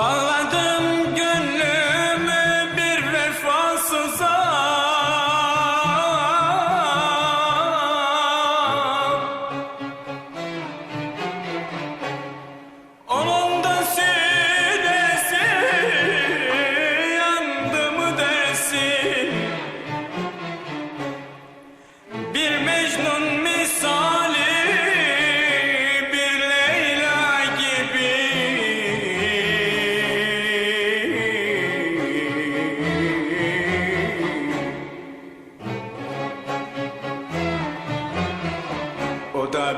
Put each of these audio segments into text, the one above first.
Bye.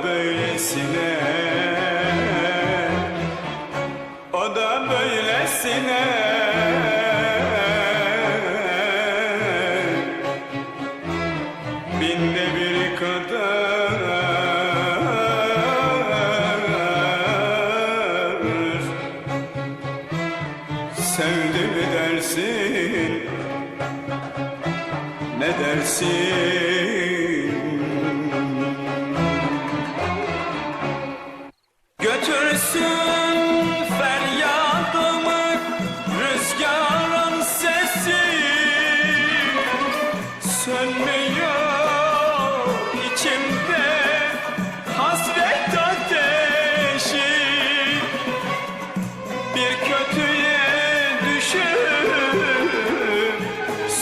Böylesine. O da böylesine. Binde bir kadar. Sevdi mi dersin? Ne dersin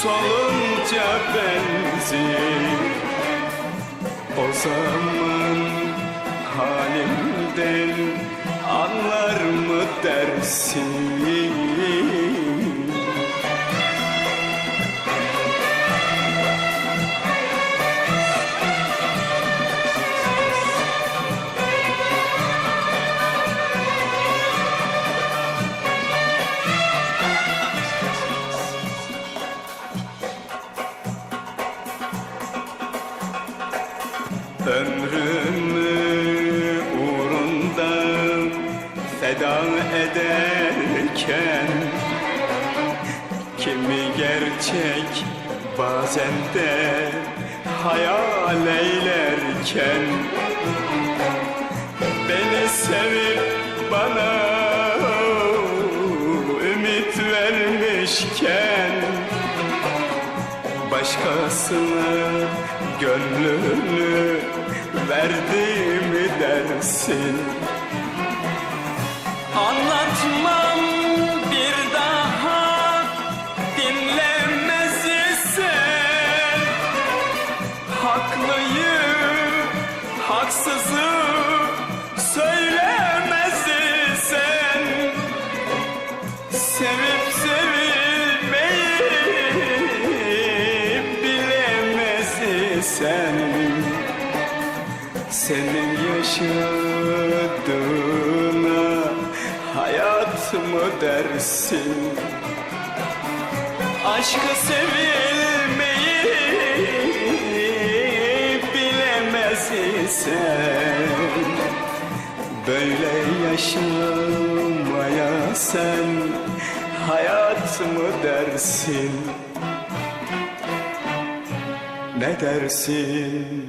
solunca benzin. O zaman halimden anlar mı dersin Ömrümü uğrunda feda ederken Kimi gerçek bazen de hayal eylerken Beni sevip bana Başkasına gönlünü verdi mi dersin? Anlatmam bir daha dinlemez isen Haklıyı haksızı söylemez isen. Sevip Senin yaşadığına hayat mı dersin Aşkı sevilmeyi bilemez isen Böyle yaşamaya sen hayat mı dersin? Ne dersin?